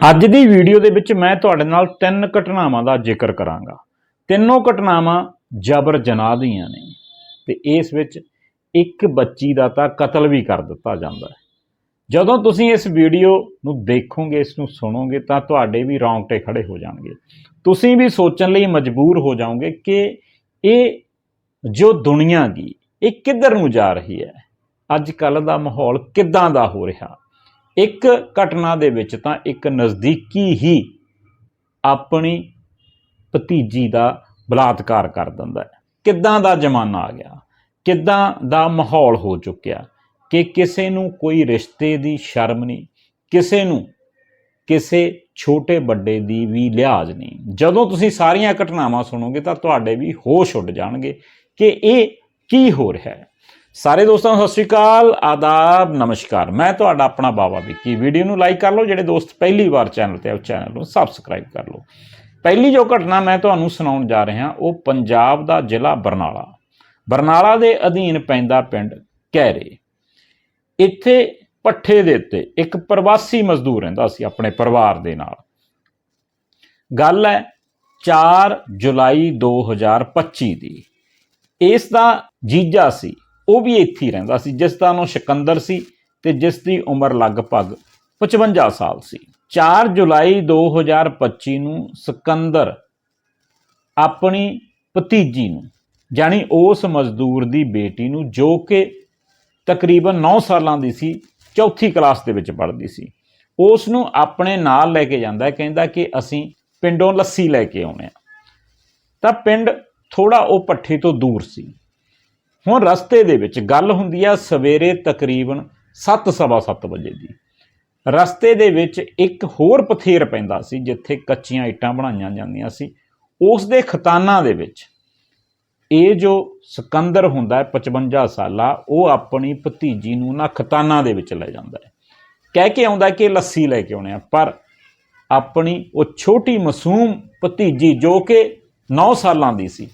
ਅੱਜ ਦੀ ਵੀਡੀਓ ਦੇ ਵਿੱਚ ਮੈਂ ਤੁਹਾਡੇ ਨਾਲ ਤਿੰਨ ਘਟਨਾਵਾਂ ਦਾ ਜ਼ਿਕਰ ਕਰਾਂਗਾ। ਤਿੰਨੋਂ ਘਟਨਾਵਾਂ ਜਬਰ ਜਨਾਹ ਦੀਆਂ ਨੇ ਤੇ ਇਸ ਵਿੱਚ ਇੱਕ ਬੱਚੀ ਦਾ ਤਾਂ ਕਤਲ ਵੀ ਕਰ ਦਿੱਤਾ ਜਾਂਦਾ ਹੈ। ਜਦੋਂ ਤੁਸੀਂ ਇਸ ਵੀਡੀਓ ਨੂੰ ਦੇਖੋਗੇ, ਇਸ ਨੂੰ ਸੁਣੋਗੇ, ਤਾਂ ਤੁਹਾਡੇ ਵੀ ਰੌਂਗਟੇ ਖੜੇ ਹੋ ਜਾਣਗੇ। ਤੁਸੀਂ ਵੀ ਸੋਚਣ ਲਈ ਮਜਬੂਰ ਹੋ ਜਾਓਗੇ ਕਿ ਇਹ ਜੋ ਦੁਨੀਆ ਗੀ, ਇਹ ਕਿੱਧਰ ਨੂੰ ਜਾ ਰਹੀ ਹੈ? ਅੱਜ ਕੱਲ ਦਾ ਮਾਹੌਲ ਕਿੱਦਾਂ ਦਾ ਹੋ ਰਿਹਾ? ਇੱਕ ਘਟਨਾ ਦੇ ਵਿੱਚ ਤਾਂ ਇੱਕ ਨਜ਼ਦੀਕੀ ਹੀ ਆਪਣੀ ਭਤੀਜੀ ਦਾ ਬਲਾਤਕਾਰ ਕਰ ਦਿੰਦਾ ਹੈ। ਕਿੱਦਾਂ ਦਾ ਜ਼ਮਾਨਾ ਆ ਗਿਆ? ਕਿੱਦਾਂ ਦਾ ਮਾਹੌਲ ਹੋ ਚੁੱਕਿਆ? ਕਿ ਕਿਸੇ ਨੂੰ ਕੋਈ ਰਿਸ਼ਤੇ ਦੀ ਸ਼ਰਮ ਨਹੀਂ, ਕਿਸੇ ਨੂੰ ਕਿਸੇ ਛੋਟੇ ਵੱਡੇ ਦੀ ਵੀ ਲਿਹਾਜ਼ ਨਹੀਂ। ਜਦੋਂ ਤੁਸੀਂ ਸਾਰੀਆਂ ਘਟਨਾਵਾਂ ਸੁਣੋਗੇ ਤਾਂ ਤੁਹਾਡੇ ਵੀ ਹੋਸ਼ ਉੱਡ ਜਾਣਗੇ ਕਿ ਇਹ ਕੀ ਹੋ ਰਿਹਾ ਹੈ। ਸਾਰੇ ਦੋਸਤਾਂ ਨੂੰ ਸਤਿ ਸ਼੍ਰੀ ਅਕਾਲ, ਆਦਾਬ, ਨਮਸਕਾਰ। ਮੈਂ ਤੁਹਾਡਾ ਆਪਣਾ ਬਾਬਾ ਵਿੱਕੀ। ਵੀਡੀਓ ਨੂੰ ਲਾਈਕ ਕਰ ਲਓ, ਜਿਹੜੇ ਦੋਸਤ ਪਹਿਲੀ ਵਾਰ ਚੈਨਲ ਤੇ ਆ, ਉਹ ਚੈਨਲ ਨੂੰ ਸਬਸਕ੍ਰਾਈਬ ਕਰ ਲਓ। ਪਹਿਲੀ ਜੋ ਘਟਨਾ ਮੈਂ ਤੁਹਾਨੂੰ ਸੁਣਾਉਣ ਜਾ ਰਿਹਾ, ਉਹ ਪੰਜਾਬ ਦਾ ਜ਼ਿਲ੍ਹਾ ਬਰਨਾਲਾ। ਬਰਨਾਲਾ ਦੇ ਅਧੀਨ ਪੈਂਦਾ ਪਿੰਡ ਕੈਰੇ। ਇੱਥੇ ਪੱਠੇ ਦੇ ਉੱਤੇ ਇੱਕ ਪ੍ਰਵਾਸੀ ਮਜ਼ਦੂਰ ਰਹਿੰਦਾ ਸੀ, ਆਪਣੇ ਪਰਿਵਾਰ ਦੇ ਨਾਲ। ਗੱਲ ਹੈ 4 ਜੁਲਾਈ 2025 ਦੀ। ਇਸ ਦਾ ਜੀਜਾ ਸੀ ਉਹ ਵੀ ਇੱਥੇ ਹੀ ਰਹਿੰਦਾ ਸੀ, ਜਿਸ ਦਾ ਨਾਮ ਸਿਕੰਦਰ ਸੀ ਤੇ ਜਿਸ ਦੀ ਉਮਰ ਲਗਭਗ 55 ਸਾਲ ਸੀ। 4 ਜੁਲਾਈ 2025 ਨੂੰ ਸਿਕੰਦਰ ਆਪਣੀ ਭਤੀਜੀ ਨੂੰ ਜਾਨੀ ਉਸ ਮਜ਼ਦੂਰ ਦੀ ਬੇਟੀ ਨੂੰ, ਜੋ ਕਿ ਤਕਰੀਬਨ 9 ਸਾਲਾਂ ਦੀ ਸੀ, ਚੌਥੀ ਕਲਾਸ ਦੇ ਵਿੱਚ ਪੜ੍ਹਦੀ ਸੀ। ਉਸ ਨੂੰ ਆਪਣੇ ਨਾਲ ਲੈ ਕੇ ਜਾਂਦਾ ਕਹਿੰਦਾ ਕਿ ਅਸੀਂ ਪਿੰਡੋਂ ਲੱਸੀ ਲੈ ਕੇ ਆਉਣੇ ਆ ਤਾਂ ਪਿੰਡ ਥੋੜਾ ਉਹ ਪੱਠੇ ਤੋਂ ਦੂਰ ਸੀ। ਹੁਣ ਰਸਤੇ ਦੇ ਵਿੱਚ ਗੱਲ ਹੁੰਦੀ ਆ ਸਵੇਰੇ ਤਕਰੀਬਨ 7:30 ਵਜੇ ਦੀ। ਰਸਤੇ ਦੇ ਵਿੱਚ ਇੱਕ ਹੋਰ ਪਥੇਰ ਪੈਂਦਾ ਸੀ, ਜਿੱਥੇ ਕੱਚੀਆਂ ਇੱਟਾਂ ਬਣਾਈਆਂ ਜਾਂਦੀਆਂ ਸੀ। ਉਸ ਦੇ ਖਤਾਨਾਂ ਦੇ ਵਿੱਚ ਇਹ ਜੋ ਸਿਕੰਦਰ ਹੁੰਦਾ ਹੈ 55 ਸਾਲਾ, ਉਹ ਆਪਣੀ ਭਤੀਜੀ ਨੂੰ ਨਾ ਖਤਾਨਾਂ ਦੇ ਵਿੱਚ ਲੈ ਜਾਂਦਾ ਹੈ। ਕਹਿ ਕੇ ਆਉਂਦਾ ਕਿ ਲੱਸੀ ਲੈ ਕੇ ਆਉਣੇ ਆ, ਪਰ ਆਪਣੀ ਉਹ ਛੋਟੀ ਮਾਸੂਮ ਭਤੀਜੀ ਜੋ ਕਿ 9 ਸਾਲਾਂ ਦੀ ਸੀ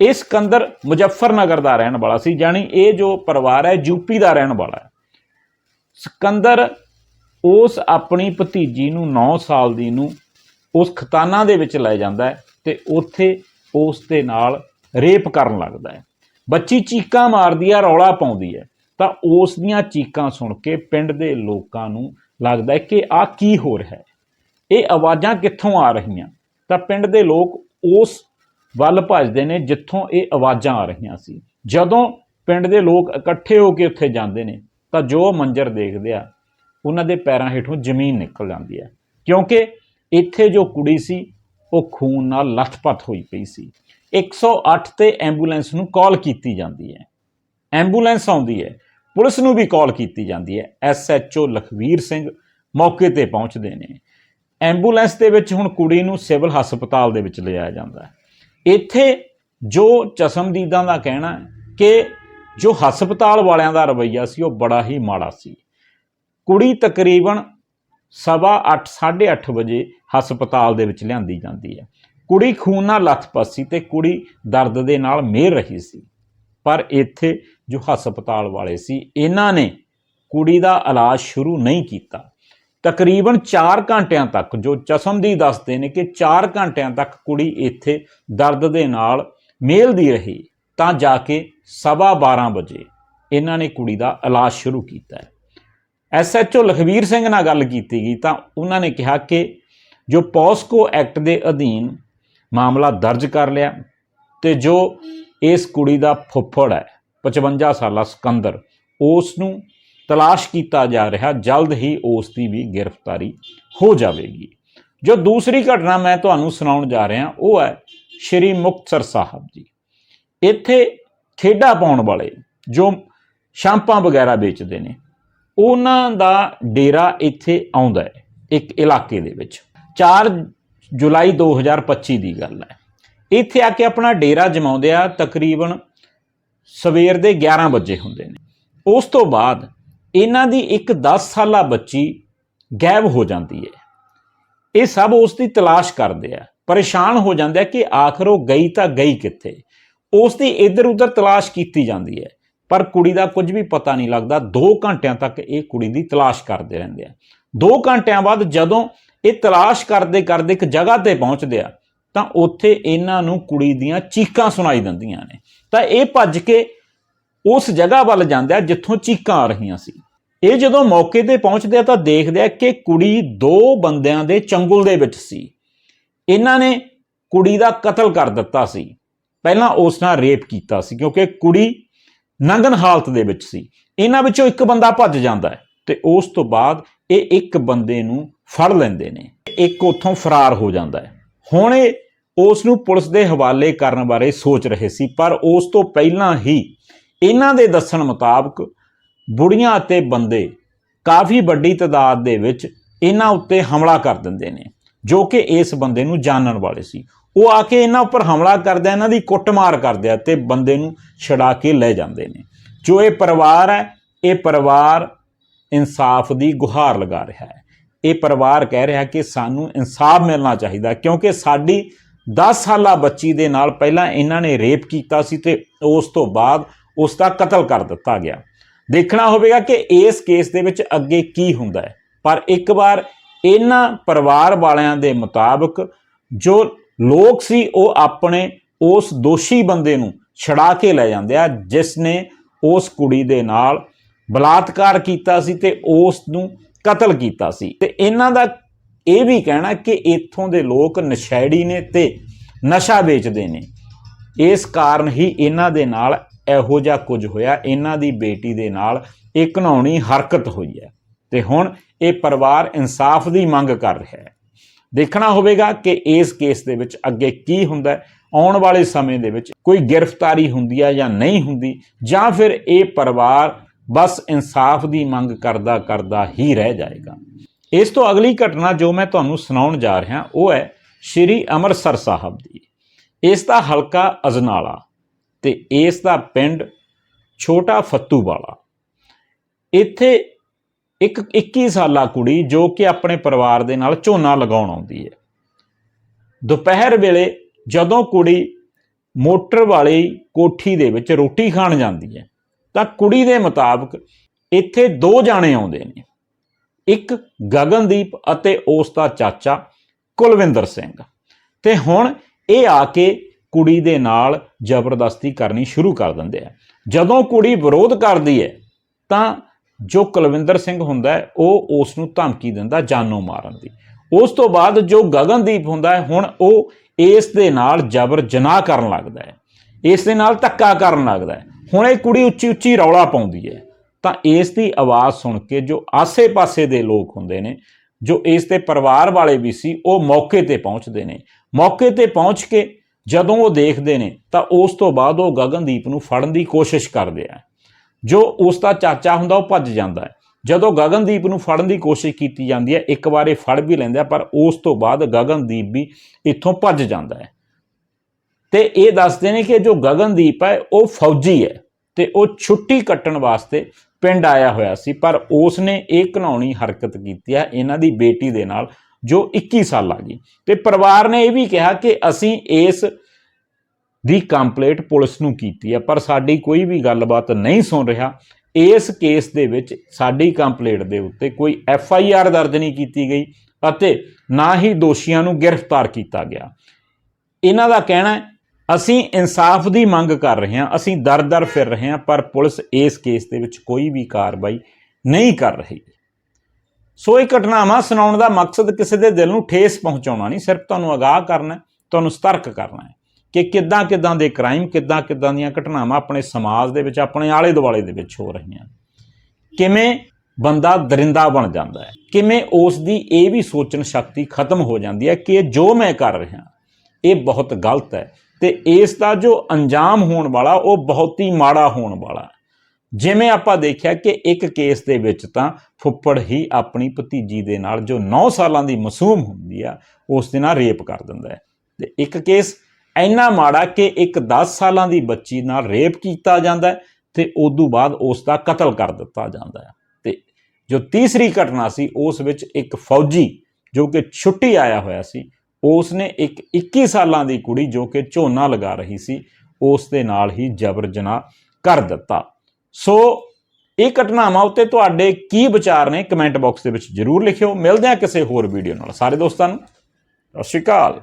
ਇਹ ਸਿਕੰਦਰ ਮੁਜ਼ੱਫਰਨਗਰ ਦਾ ਰਹਿਣ ਵਾਲਾ ਸੀ ਜਾਨੀ ਇਹ ਜੋ ਪਰਿਵਾਰ ਹੈ ਯੂਪੀ ਦਾ ਰਹਿਣ ਵਾਲਾ ਹੈ। ਸਿਕੰਦਰ ਉਸ ਆਪਣੀ ਭਤੀਜੀ ਨੂੰ 9 ਸਾਲ ਦੀ ਨੂੰ ਉਸ ਖਤਾਨਾ ਦੇ ਵਿੱਚ ਲੈ ਜਾਂਦਾ ਹੈ ਤੇ ਉੱਥੇ ਉਸ ਦੇ ਨਾਲ ਰੇਪ ਕਰਨ ਲੱਗਦਾ ਹੈ। ਬੱਚੀ ਚੀਕਾਂ ਮਾਰਦੀ ਆ ਰੌਲਾ ਪਾਉਂਦੀ ਹੈ। ਤਾਂ ਉਸ ਦੀਆਂ ਚੀਕਾਂ ਸੁਣ ਕੇ ਪਿੰਡ ਦੇ ਲੋਕਾਂ ਨੂੰ ਲੱਗਦਾ ਹੈ ਕਿ ਆ ਕੀ ਹੋ ਰਿਹਾ ਹੈ? ਇਹ ਆਵਾਜ਼ਾਂ ਕਿੱਥੋਂ ਆ ਰਹੀਆਂ? ਤਾਂ ਪਿੰਡ ਦੇ ਲੋਕ ਉਸ ਵੱਲ ਭੱਜਦੇ ਨੇ ਜਿੱਥੋਂ ਇਹ ਆਵਾਜ਼ਾਂ ਆ ਰਹੀਆਂ ਸੀ। ਜਦੋਂ ਪਿੰਡ ਦੇ ਲੋਕ ਇਕੱਠੇ ਹੋ ਕੇ ਉੱਥੇ ਜਾਂਦੇ ਨੇ, ਤਾਂ ਜੋ ਮੰਜ਼ਰ ਦੇਖਦੇ ਆ, ਉਹਨਾਂ ਦੇ ਪੈਰਾਂ ਹੇਠੋਂ ਜ਼ਮੀਨ ਨਿਕਲ ਜਾਂਦੀ ਹੈ ਕਿਉਂਕਿ ਇੱਥੇ ਜੋ ਕੁੜੀ ਸੀ, ਉਹ ਖੂਨ ਨਾਲ ਲੱਥਪੱਥ ਹੋਈ ਪਈ ਸੀ। 108 ਤੇ ਐਂਬੂਲੈਂਸ ਨੂੰ ਕਾਲ ਕੀਤੀ ਜਾਂਦੀ ਹੈ। ਐਂਬੂਲੈਂਸ ਆਉਂਦੀ ਹੈ, ਪੁਲਿਸ ਨੂੰ ਵੀ ਕਾਲ ਕੀਤੀ ਜਾਂਦੀ ਹੈ। ਐਸਐਚਓ ਲਖਵੀਰ ਸਿੰਘ ਮੌਕੇ ਤੇ ਪਹੁੰਚਦੇ ਨੇ। ਐਂਬੂਲੈਂਸ ਦੇ ਵਿੱਚ ਹੁਣ ਕੁੜੀ ਨੂੰ ਸਿਵਲ ਹਸਪਤਾਲ ਦੇ ਵਿੱਚ ਲਿਜਾਇਆ ਜਾਂਦਾ ਹੈ। ਇੱਥੇ ਜੋ ਚਸ਼ਮਦੀਦਾਂ ਦਾ ਕਹਿਣਾ ਕਿ ਜੋ ਹਸਪਤਾਲ ਵਾਲਿਆਂ ਦਾ ਰਵੱਈਆ ਸੀ, ਉਹ ਬੜਾ ਹੀ ਮਾੜਾ ਸੀ। ਕੁੜੀ ਤਕਰੀਬਨ ਸਵਾ 8 8:30 ਵਜੇ ਹਸਪਤਾਲ ਦੇ ਵਿੱਚ ਲਿਆਂਦੀ ਜਾਂਦੀ ਹੈ। ਕੁੜੀ ਖੂਨ ਨਾਲ ਲੱਥਪੱਥ ਸੀ ਤੇ ਕੁੜੀ ਦਰਦ ਦੇ ਨਾਲ ਮੇਰ ਰਹੀ ਸੀ। ਪਰ ਇੱਥੇ ਜੋ ਹਸਪਤਾਲ ਵਾਲੇ ਸੀ, ਇਹਨਾਂ ਨੇ ਕੁੜੀ ਦਾ ਇਲਾਜ ਸ਼ੁਰੂ ਨਹੀਂ ਕੀਤਾ। ਤਕਰੀਬਨ 4 ਘੰਟਿਆਂ ਤੱਕ, ਜੋ ਚਸ਼ਮਦੀ ਦੱਸਦੇ ਨੇ ਕਿ 4 ਘੰਟਿਆਂ ਤੱਕ ਕੁੜੀ ਇੱਥੇ ਦਰਦ ਦੇ ਨਾਲ ਮੇਲਦੀ ਰਹੀ, ਤਾਂ ਜਾ ਕੇ ਸਵਾ 12 ਵਜੇ ਇਹਨਾਂ ਨੇ ਕੁੜੀ ਦਾ ਇਲਾਜ ਸ਼ੁਰੂ ਕੀਤਾ ਹੈ। ਐਸਐਚਓ ਲਖਵੀਰ ਸਿੰਘ ਨਾਲ ਗੱਲ ਕੀਤੀ ਗਈ, ਤਾਂ ਉਹਨਾਂ ਨੇ ਕਿਹਾ ਕਿ ਜੋ ਪੋਸਕੋ ਐਕਟ ਦੇ ਅਧੀਨ ਮਾਮਲਾ ਦਰਜ ਕਰ ਲਿਆ ਤੇ ਜੋ ਇਸ ਕੁੜੀ ਦਾ ਫੁੱਫੜ ਹੈ 55 ਸਾਲਾ ਸਿਕੰਦਰ, ਉਸ ਨੂੰ ਤਲਾਸ਼ ਕੀਤਾ ਜਾ ਰਿਹਾ, ਜਲਦ ਹੀ ਉਸ ਦੀ ਵੀ ਗ੍ਰਿਫਤਾਰੀ ਹੋ ਜਾਵੇਗੀ। ਜੋ ਦੂਸਰੀ ਘਟਨਾ ਮੈਂ ਤੁਹਾਨੂੰ ਸੁਣਾਉਣ ਜਾ ਰਿਹਾ, ਉਹ ਹੈ ਸ਼੍ਰੀ ਮੁਕਤਸਰ ਸਾਹਿਬ ਜੀ। ਇੱਥੇ ਖੇਡਾਂ ਪਾਉਣ ਵਾਲੇ ਜੋ ਸ਼ਾਂਪਾਂ ਵਗੈਰਾ ਵੇਚਦੇ ਨੇ, ਉਹਨਾਂ ਦਾ ਡੇਰਾ ਇੱਥੇ ਆਉਂਦਾ ਹੈ, ਇੱਕ ਇਲਾਕੇ ਦੇ ਵਿੱਚ। 4 ਜੁਲਾਈ 2025 ਦੀ ਗੱਲ ਹੈ। ਇੱਥੇ ਆ ਕੇ ਆਪਣਾ ਡੇਰਾ ਜਮਾਉਂਦੇ ਆ ਤਕਰੀਬਨ ਸਵੇਰ ਦੇ 11 ਵਜੇ ਹੁੰਦੇ ਨੇ। ਉਸ ਤੋਂ ਬਾਅਦ ਇਹਨਾਂ ਦੀ ਇੱਕ 10 ਸਾਲਾ ਬੱਚੀ ਗਾਇਬ ਹੋ ਜਾਂਦੀ ਹੈ। ਇਹ ਸਭ ਉਸ ਦੀ ਤਲਾਸ਼ ਕਰਦੇ ਆ। ਪਰੇਸ਼ਾਨ ਹੋ ਜਾਂਦੇ ਆ ਕਿ ਆਖਰ ਉਹ ਗਈ ਤਾਂ ਗਈ ਕਿੱਥੇ? ਉਸ ਦੀ ਇੱਧਰ ਉੱਧਰ ਤਲਾਸ਼ ਕੀਤੀ ਜਾਂਦੀ ਹੈ। ਪਰ ਕੁੜੀ ਦਾ ਕੁਝ ਵੀ ਪਤਾ ਨਹੀਂ ਲੱਗਦਾ। 2 ਘੰਟਿਆਂ ਤੱਕ ਇਹ ਕੁੜੀ ਦੀ ਤਲਾਸ਼ ਕਰਦੇ ਰਹਿੰਦੇ ਆ। 2 ਘੰਟਿਆਂ ਬਾਅਦ ਜਦੋਂ ਇਹ ਤਲਾਸ਼ ਕਰਦੇ ਕਰਦੇ ਇੱਕ ਜਗ੍ਹਾ ਤੇ ਪਹੁੰਚਦੇ ਆ, ਤਾਂ ਉੱਥੇ ਇਹਨਾਂ ਨੂੰ ਕੁੜੀ ਦੀਆਂ ਚੀਕਾਂ ਸੁਣਾਈ ਦਿੰਦੀਆਂ ਨੇ। ਤਾਂ ਇਹ ਭੱਜ ਕੇ ਉਸ ਜਗ੍ਹਾ ਵੱਲ ਜਾਂਦੇ ਆ, ਜਿੱਥੋਂ ਚੀਕਾਂ ਆ ਰਹੀਆਂ ਸੀ। ਇਹ ਜਦੋਂ ਮੌਕੇ ਤੇ ਪਹੁੰਚਦੇ ਆ ਤਾਂ ਦੇਖਦੇ ਆ ਕਿ ਕੁੜੀ ਦੋ ਬੰਦਿਆਂ ਦੇ ਚੰਗੁਲ ਦੇ ਵਿੱਚ ਸੀ। ਇਹਨਾਂ ਨੇ ਕੁੜੀ ਦਾ ਕਤਲ ਕਰ ਦਿੱਤਾ ਸੀ। ਪਹਿਲਾਂ ਉਸ ਨਾਲ ਰੇਪ ਕੀਤਾ ਸੀ ਕਿਉਂਕਿ ਕੁੜੀ ਨੰਗਨ ਹਾਲਤ ਦੇ ਵਿੱਚ ਸੀ। ਇਹਨਾਂ ਵਿੱਚੋਂ ਇੱਕ ਬੰਦਾ ਭੱਜ ਜਾਂਦਾ ਹੈ ਤੇ ਉਸ ਤੋਂ ਬਾਅਦ ਇਹ ਇੱਕ ਬੰਦੇ ਨੂੰ ਫੜ ਲੈਂਦੇ ਨੇ ਇੱਕ ਉੱਥੋਂ ਫਰਾਰ ਹੋ ਜਾਂਦਾ ਹੈ। ਹੁਣ ਇਹ ਉਸ ਨੂੰ ਪੁਲਿਸ ਦੇ ਹਵਾਲੇ ਕਰਨ ਬਾਰੇ ਸੋਚ ਰਹੇ ਸੀ, ਪਰ ਉਸ ਤੋਂ ਪਹਿਲਾਂ ਹੀ ਇਹਨਾਂ ਦੇ ਦੱਸਣ ਮੁਤਾਬਕ ਬੁੜੀਆਂ ਅਤੇ ਬੰਦੇ ਕਾਫੀ ਵੱਡੀ ਤਾਦਾਦ ਦੇ ਵਿੱਚ ਇਹਨਾਂ ਉੱਤੇ ਹਮਲਾ ਕਰ ਦਿੰਦੇ ਨੇ, ਜੋ ਕਿ ਇਸ ਬੰਦੇ ਨੂੰ ਜਾਣਨ ਵਾਲੇ ਸੀ। ਉਹ ਆ ਕੇ ਇਹਨਾਂ ਉੱਪਰ ਹਮਲਾ ਕਰਦੇ ਇਹਨਾਂ ਦੀ ਕੁੱਟਮਾਰ ਕਰਦੇ ਆ ਤੇ ਬੰਦੇ ਨੂੰ ਛਡਾ ਕੇ ਲੈ ਜਾਂਦੇ ਨੇ। ਜੋ ਇਹ ਪਰਿਵਾਰ ਹੈ, ਇਹ ਪਰਿਵਾਰ ਇਨਸਾਫ ਦੀ ਗੁਹਾਰ ਲਗਾ ਰਿਹਾ ਹੈ। ਇਹ ਪਰਿਵਾਰ ਕਹਿ ਰਿਹਾ ਕਿ ਸਾਨੂੰ ਇਨਸਾਫ ਮਿਲਣਾ ਚਾਹੀਦਾ ਕਿਉਂਕਿ ਸਾਡੀ 10 ਸਾਲਾ ਬੱਚੀ ਦੇ ਨਾਲ ਪਹਿਲਾਂ ਇਹਨਾਂ ਨੇ ਰੇਪ ਕੀਤਾ ਸੀ ਤੇ ਉਸ ਤੋਂ ਬਾਅਦ ਉਸ ਦਾ ਕਤਲ ਕਰ ਦਿੱਤਾ ਗਿਆ। ਦੇਖਣਾ ਹੋਵੇਗਾ ਕਿ ਇਸ ਕੇਸ ਦੇ ਵਿੱਚ ਅੱਗੇ ਕੀ ਹੁੰਦਾ ਹੈ। ਪਰ ਇੱਕ ਵਾਰ ਇਹਨਾਂ ਪਰਿਵਾਰ ਵਾਲਿਆਂ ਦੇ ਮੁਤਾਬਕ ਜੋ ਲੋਕ ਸੀ, ਉਹ ਆਪਣੇ ਉਸ ਦੋਸ਼ੀ ਬੰਦੇ ਨੂੰ ਛੜਾ ਕੇ ਲੈ ਜਾਂਦੇ ਆ, ਜਿਸ ਨੇ ਉਸ ਕੁੜੀ ਦੇ ਨਾਲ ਬਲਾਤਕਾਰ ਕੀਤਾ ਸੀ ਤੇ ਉਸ ਨੂੰ ਕਤਲ ਕੀਤਾ ਸੀ। ਤੇ ਇਹਨਾਂ ਦਾ ਇਹ ਵੀ ਕਹਿਣਾ ਕਿ ਇੱਥੋਂ ਦੇ ਲੋਕ ਨਸ਼ੈੜੀ ਨੇ ਤੇ ਨਸ਼ਾ ਵੇਚਦੇ ਨੇ। ਇਸ ਕਾਰਨ ਹੀ ਇਹਨਾਂ ਦੇ ਨਾਲ ਇਹੋ ਜਿਹਾ ਕੁਝ ਹੋਇਆ। ਇਹਨਾਂ ਦੀ ਬੇਟੀ ਦੇ ਨਾਲ ਇਹ ਘਿਨਾਉਣੀ ਹਰਕਤ ਹੋਈ ਹੈ। ਤੇ ਹੁਣ ਇਹ ਪਰਿਵਾਰ ਇਨਸਾਫ ਦੀ ਮੰਗ ਕਰ ਰਿਹਾ ਹੈ। ਦੇਖਣਾ ਹੋਵੇਗਾ ਕਿ ਇਸ ਕੇਸ ਦੇ ਵਿੱਚ ਅੱਗੇ ਕੀ ਹੁੰਦਾ ਆਉਣ ਵਾਲੇ ਸਮੇਂ ਦੇ ਵਿੱਚ ਕੋਈ ਗ੍ਰਿਫਤਾਰੀ ਹੁੰਦੀ ਹੈ ਜਾਂ ਨਹੀਂ ਹੁੰਦੀ, ਜਾਂ ਫਿਰ ਇਹ ਪਰਿਵਾਰ ਬਸ ਇਨਸਾਫ ਦੀ ਮੰਗ ਕਰਦਾ ਕਰਦਾ ਹੀ ਰਹਿ ਜਾਏਗਾ। ਇਸ ਤੋਂ ਅਗਲੀ ਘਟਨਾ ਜੋ ਮੈਂ ਤੁਹਾਨੂੰ ਸੁਣਾਉਣ ਜਾ ਰਿਹਾ, ਉਹ ਹੈ ਸ਼੍ਰੀ ਅੰਮ੍ਰਿਤਸਰ ਸਾਹਿਬ ਦੀ। ਇਸ ਦਾ ਹਲਕਾ ਅਜਨਾਲਾ। ਤੇ ਇਸ ਦਾ ਪਿੰਡ ਛੋਟਾ ਫੱਤੂ ਵਾਲਾ। ਇੱਥੇ ਇੱਕ 21 ਸਾਲਾ ਕੁੜੀ ਜੋ ਕਿ ਆਪਣੇ ਪਰਿਵਾਰ ਦੇ ਨਾਲ ਝੋਨਾ ਲਗਾਉਣ ਆਉਂਦੀ ਹੈ। ਦੁਪਹਿਰ ਵੇਲੇ ਜਦੋਂ ਕੁੜੀ ਮੋਟਰ ਵਾਲੀ ਕੋਠੀ ਦੇ ਵਿੱਚ ਰੋਟੀ ਖਾਣ ਜਾਂਦੀ ਹੈ, ਤਾਂ ਕੁੜੀ ਦੇ ਮੁਤਾਬਕ ਇੱਥੇ ਦੋ ਜਾਣੇ ਆਉਂਦੇ ਨੇ। ਇੱਕ ਗਗਨਦੀਪ ਅਤੇ ਉਸ ਦਾ ਚਾਚਾ ਕੁਲਵਿੰਦਰ ਸਿੰਘ। ਤੇ ਹੁਣ ਇਹ ਆ ਕੇ ਕੁੜੀ ਦੇ ਨਾਲ ਜ਼ਬਰਦਸਤੀ ਕਰਨੀ ਸ਼ੁਰੂ ਕਰ ਦਿੰਦੇ ਆ। ਜਦੋਂ ਕੁੜੀ ਵਿਰੋਧ ਕਰਦੀ ਹੈ ਤਾਂ ਜੋ ਕੁਲਵਿੰਦਰ ਸਿੰਘ ਹੁੰਦਾ ਉਹ ਉਸ ਨੂੰ ਧਮਕੀ ਦਿੰਦਾ ਜਾਨੋਂ ਮਾਰਨ ਦੀ। ਉਸ ਤੋਂ ਬਾਅਦ ਜੋ ਗਗਨਦੀਪ ਹੁੰਦਾ ਹੁਣ ਉਹ ਇਸ ਦੇ ਨਾਲ ਜ਼ਬਰ ਜਨਾਹ ਕਰਨ ਲੱਗਦਾ ਹੈ ਇਸ ਦੇ ਨਾਲ ਧੱਕਾ ਕਰਨ ਲੱਗਦਾ ਹੈ ਹੁਣ ਇਹ ਕੁੜੀ ਉੱਚੀ ਉੱਚੀ ਰੌਲਾ ਪਾਉਂਦੀ ਹੈ ਤਾਂ ਇਸ ਦੀ ਆਵਾਜ਼ ਸੁਣ ਕੇ ਜੋ ਆਸੇ-ਪਾਸੇ ਦੇ ਲੋਕ ਹੁੰਦੇ ਨੇ, ਜੋ ਇਸ ਦੇ ਪਰਿਵਾਰ ਵਾਲੇ ਵੀ ਸੀ, ਉਹ ਮੌਕੇ ਤੇ ਪਹੁੰਚਦੇ ਨੇ। ਮੌਕੇ ਤੇ ਪਹੁੰਚ ਕੇ ਜਦੋਂ ਉਹ ਦੇਖਦੇ ਨੇ, ਤਾਂ ਉਸ ਤੋਂ ਬਾਅਦ ਉਹ ਗਗਨਦੀਪ ਨੂੰ ਫੜਨ ਦੀ ਕੋਸ਼ਿਸ਼ ਕਰਦੇ ਆ। ਜੋ ਉਸ ਦਾ ਚਾਚਾ ਹੁੰਦਾ, ਉਹ ਭੱਜ ਜਾਂਦਾ ਹੈ। ਜਦੋਂ ਗਗਨਦੀਪ ਨੂੰ ਫੜਨ ਦੀ ਕੋਸ਼ਿਸ਼ ਕੀਤੀ ਜਾਂਦੀ ਹੈ, ਇੱਕ ਵਾਰ ਇਹ ਫੜ ਵੀ ਲੈਂਦਾ ਪਰ ਉਸ ਤੋਂ ਬਾਅਦ ਗਗਨਦੀਪ ਵੀ ਇੱਥੋਂ ਭੱਜ ਜਾਂਦਾ ਹੈ। ਤੇ ਇਹ ਦੱਸਦੇ ਨੇ ਕਿ ਜੋ ਗਗਨਦੀਪ ਹੈ, ਉਹ ਫੌਜੀ ਹੈ ਤੇ ਉਹ ਛੁੱਟੀ ਕੱਟਣ ਵਾਸਤੇ ਪਿੰਡ ਆਇਆ ਹੋਇਆ ਸੀ, ਪਰ ਉਸ ਨੇ ਇਹ ਘਨਾਉਣੀ ਹਰਕਤ ਕੀਤੀ ਹੈ ਇਹਨਾਂ ਦੀ ਬੇਟੀ ਦੇ ਨਾਲ, ਜੋ 21 ਆ ਗਈ। ਤੇ ਪਰਿਵਾਰ ਨੇ ਇਹ ਵੀ ਕਿਹਾ ਕਿ ਅਸੀਂ ਇਸ ਦੀ ਕੰਪਲੇਂਟ ਪੁਲਿਸ ਨੂੰ ਕੀਤੀ ਹੈ, ਪਰ ਸਾਡੀ ਕੋਈ ਵੀ ਗੱਲਬਾਤ ਨਹੀਂ ਸੁਣ ਰਿਹਾ। ਇਸ ਕੇਸ ਦੇ ਵਿੱਚ ਸਾਡੀ ਕੰਪਲੇਂਟ ਦੇ ਉੱਤੇ ਕੋਈ ਐਫ ਆਈ ਆਰ ਦਰਜ ਨਹੀਂ ਕੀਤੀ ਗਈ ਅਤੇ ਨਾ ਹੀ ਦੋਸ਼ੀਆਂ ਨੂੰ ਗ੍ਰਿਫਤਾਰ ਕੀਤਾ ਗਿਆ। ਇਹਨਾਂ ਦਾ ਕਹਿਣਾ ਹੈ ਅਸੀਂ ਇਨਸਾਫ ਦੀ ਮੰਗ ਕਰ ਰਹੇ ਹਾਂ, ਅਸੀਂ ਦਰ-ਦਰ ਫਿਰ ਰਹੇ ਹਾਂ, ਪਰ ਪੁਲਿਸ ਇਸ ਕੇਸ ਦੇ ਵਿੱਚ ਕੋਈ ਵੀ ਕਾਰਵਾਈ ਨਹੀਂ ਕਰ ਰਹੀ। ਸੋ ਇਹ ਘਟਨਾਵਾਂ ਸੁਣਾਉਣ ਦਾ ਮਕਸਦ ਕਿਸੇ ਦੇ ਦਿਲ ਨੂੰ ਠੇਸ ਪਹੁੰਚਾਉਣਾ ਨਹੀਂ, ਸਿਰਫ ਤੁਹਾਨੂੰ ਅਗਾਹ ਕਰਨਾ ਤੁਹਾਨੂੰ ਸਤਰਕ ਕਰਨਾ ਹੈ ਕਿ ਕਿੱਦਾਂ ਕਿੱਦਾਂ ਦੇ ਕ੍ਰਾਈਮ, ਕਿੱਦਾਂ ਕਿੱਦਾਂ ਦੀਆਂ ਘਟਨਾਵਾਂ ਆਪਣੇ ਸਮਾਜ ਦੇ ਵਿੱਚ, ਆਪਣੇ ਆਲੇ ਦੁਆਲੇ ਦੇ ਵਿੱਚ ਹੋ ਰਹੀਆਂ ਕਿਵੇਂ ਬੰਦਾ ਦਰਿੰਦਾ ਬਣ ਜਾਂਦਾ ਹੈ, ਕਿਵੇਂ ਉਸ ਦੀ ਇਹ ਵੀ ਸੋਚਣ ਸ਼ਕਤੀ ਖਤਮ ਹੋ ਜਾਂਦੀ ਹੈ ਕਿ ਜੋ ਮੈਂ ਕਰ ਰਿਹਾ, ਇਹ ਬਹੁਤ ਗਲਤ ਹੈ ਤੇ ਇਸ ਦਾ ਜੋ ਅੰਜਾਮ ਹੋਣ ਵਾਲਾ, ਉਹ ਬਹੁਤ ਹੀ ਮਾੜਾ ਹੋਣ ਵਾਲਾ ਜਿਵੇਂ ਆਪਾਂ ਦੇਖਿਆ ਕਿ ਇੱਕ ਕੇਸ ਦੇ ਵਿੱਚ ਤਾਂ ਫੁੱਫੜ ਹੀ ਆਪਣੀ ਭਤੀਜੀ ਦੇ ਨਾਲ ਜੋ 9 ਸਾਲਾਂ ਦੀ ਮਾਸੂਮ ਹੁੰਦੀ ਆ, ਉਸ ਦੇ ਨਾਲ ਰੇਪ ਕਰ ਦਿੰਦਾ ਹੈ। ਤੇ ਇੱਕ ਕੇਸ ਇੰਨਾ ਮਾੜਾ ਕਿ ਇੱਕ 10 ਸਾਲਾਂ ਦੀ ਬੱਚੀ ਨਾਲ ਰੇਪ ਕੀਤਾ ਜਾਂਦਾ ਹੈ ਤੇ ਤੋਂ ਬਾਅਦ ਉਸ ਦਾ ਕਤਲ ਕਰ ਦਿੱਤਾ ਜਾਂਦਾ ਹੈ। ਤੇ ਜੋ ਤੀਸਰੀ ਘਟਨਾ ਸੀ, ਉਸ ਵਿੱਚ ਇੱਕ ਫੌਜੀ ਜੋ ਕਿ ਛੁੱਟੀ ਆਇਆ ਹੋਇਆ ਸੀ ਉਸ ਨੇ ਇੱਕ 21 ਸਾਲਾਂ ਦੀ ਕੁੜੀ ਜੋ ਕਿ ਝੋਨਾ ਲਗਾ ਰਹੀ ਸੀ ਉਸ ਦੇ ਨਾਲ ਹੀ ਜਬਰ ਜਨਾਹ ਕਰ ਦਿੱਤਾ। ਸੋ ਇਹ ਘਟਨਾਵਾਂ ਉੱਤੇ ਤੁਹਾਡੇ ਕੀ ਵਿਚਾਰ ਨੇ? ਕਮੈਂਟ ਬਾਕਸ ਦੇ ਵਿੱਚ ਜਰੂਰ ਲਿਖਿਓ। ਮਿਲਦੇ ਹਾਂ ਕਿਸੇ ਹੋਰ ਵੀਡੀਓ ਨਾਲ। ਸਾਰੇ ਦੋਸਤਾਂ ਨੂੰ, ਸਤਿ ਸ਼੍ਰੀ ਅਕਾਲ।